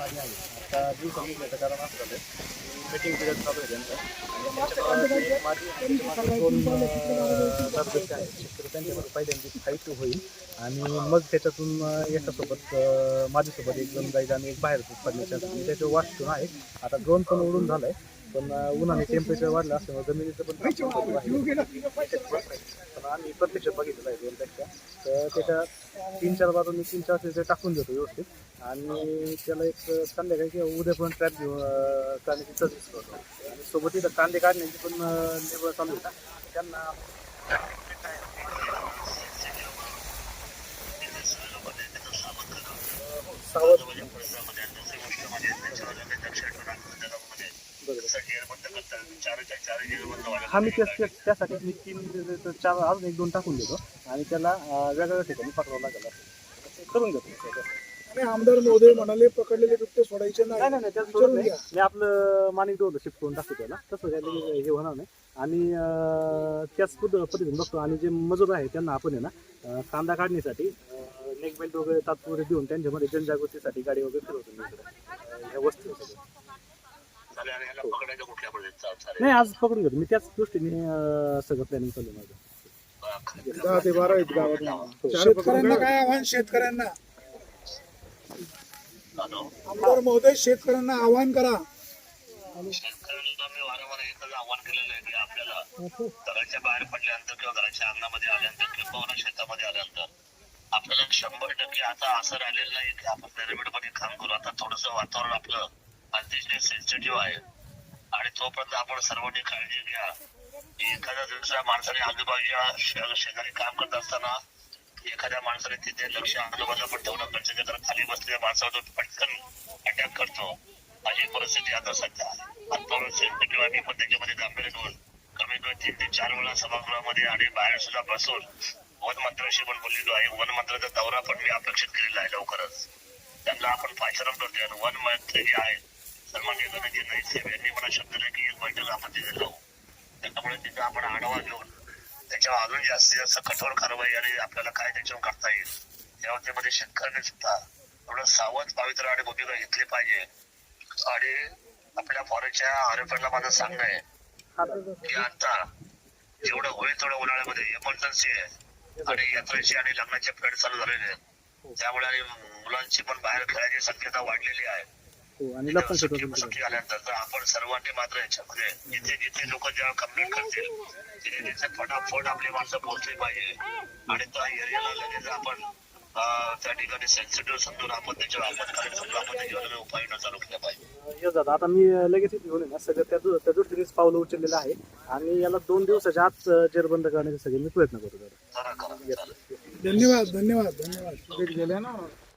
माझी आहे. आता दिवसा निघण्याचं कारण असं झालं मीटिंग पिरियड चालू आहे त्यांचं. आणि माझी दोन सदस्य आहेत. शेतकरी त्यांच्यामध्ये पहिल्यांदा फाईट होईल. आणि मग त्याच्यातून एकासोबत अं, माझ्यासोबत एक जण जाईल आणि एक बाहेर पडण्याच्या मी त्याच्यावर वाचतो आहे आता ड्रोन पण उडून झालाय. पण अं, उन्हाने टेम्परेचर वाढलं असल्यामुळे जमिनीचं पण आहे. पण आम्ही प्रत्यक्ष बघितलं आहे दोनपेक्षा तर त्याच्या तीन चार बाजू मी तीन चार ते टाकून देतो व्यवस्थित. आणि त्याला एक संध्याकाळी किंवा उद्या पण ट्रॅप घेऊन करण्याची सर्व्हिस करतो. आणि सोबत इथं कांदे काढण्याची पण लेबर चालू होता त्यांना हो, सावध हा मी त्याच त्याच- त्यासाठी मी तीन ते- ते चार अजून एक दोन टाकून देतो. आणि त्याला अं, वेगवेगळ्या ठिकाणी पाठवावं लागेल. असं करून देतो. आणि आमदार महोदय म्हणाले पकडलेले बिबटे सोडायचे नाही. नाही नाही नाही, त्यात विचारून नाही. घ्या. मी आपलं माणिक डोर शिफ्ट करून टाकतो त्याला. तसं काय लगेच हे होणार नाही. आणि अं, त्याच पद्ध- पद्धतीने बघतो. आणि जे मजूर आहे त्यांना आपण आहे ना अं, कांदा काढण्यासाठी नेक बेल्ट वगैरे तात्पुरे देऊन त्यांच्यामध्ये जनजागृतीसाठी गाडी वगैरे फिरवतो. मी इकडे. अं, ह्या वस्तू. सगळं. नाही आज पकडून घेतो. मी त्याच दृष्टीने अं, सगळं प्लॅनिंग चालू आहे माझं. दहा ते बारा आहेत गावात. हो. शेतकऱ्यांना काय आव्हान? शेतकऱ्यांना. आमदार महोदय शेतकऱ्यांना आव्हान करा. शेतकऱ्यांना मी वारंवार एकच आव्हान केलेलं आहे की आपल्याला घराच्या बाहेर पडल्यानंतर किंवा घराच्या अंगणामध्ये आल्यानंतर किंवा शेतामध्ये आल्यानंतर आपल्याला शंभर टक्के आता असं राहिलेलं नाही की आपण पिरामिडमध्ये काम करू. आता थोडस वातावरण आपलं अतिशय सेन्सिटिव्ह आहे. आणि तोपर्यंत आपण सर्वांनी काळजी घ्या. की एखाद्या दुसऱ्या माणसाने आजूबाजूच्या शेजारी काम करत असताना एखाद्या माणसाने तिथे लक्ष आजूबाजूला पण ठेवणं गरजेचं कारण खाली बसलेल्या माणसावर पटकन अटॅक करतो. अशी परिस्थिती आता सध्या आहे. सेन्सिटिव्ह आहे. मी पण त्याच्यामध्ये गांभीर्य घेऊन कमी कमी तीन ते चार वेळा सभागृहामध्ये आणि बाहेर सुद्धा बसून वन मंत्र्याशी पण बोललेलो आहे. वन मंत्र्याचा दौरा पण मी अपेक्षित केलेला आहे लवकरच. त्यांना आपण पाचारण करतोय. वन मंत्री जे आहे. सन्मान्य गणेशजी नैसेब यांनी मला शब्द दिला की एक बैठक आपण तिथे जाऊ. त्याच्यामुळे तिथे आपण आढावा घेऊन त्याच्यावर अजून जास्तीत जास्त कठोर कारवाई आणि आपल्याला काय त्याच्यावर करता येईल त्या बाबतीमध्ये शेतकऱ्यांनी सुद्धा थोडं सावध पावित्र्य आणि भूमिका घेतली पाहिजे. आणि आपल्या फॉरेस्टच्या आरोपीला माझं सांगणं आहे की आता जेवढं होईल तेवढं उन्हाळ्यामध्ये इमर्जन्सी आहे आणि यात्रेची आणि लग्नाचे फेड चालू झालेले आहेत. त्यामुळे आणि मुलांची पण बाहेर खेळायची शक्यता वाढलेली आहे. हो आणि सुट्टी आल्यानंतर तर आपण सर्वांनी मात्र याच्यामध्ये जिथे जिथे लोक जेव्हा कंप्लेंट करतील तिथे तिथे फटाफट आपली माणसं पोहोचली पाहिजे. आणि त्या एरियाला लगेच आपण अं, त्या ठिकाणी सेन्सिटिव्ह समजून आपण त्याच्यावर आपत्कालीन समजून आपण त्याच्यावर उपाययोजना चालू केल्या पाहिजे. येत आता मी लगेच इथे घेऊन येणार सगळं त्या दृ- त्या दृष्टीनेच पावलं उचललेलं आहे. आणि याला दोन दिवसाच्या आत जेरबंद करण्याचे सगळे मी प्रयत्न करतो जरा करा चालेल. धन्यवाद धन्यवाद धन्यवाद. भेट गेल्या ना.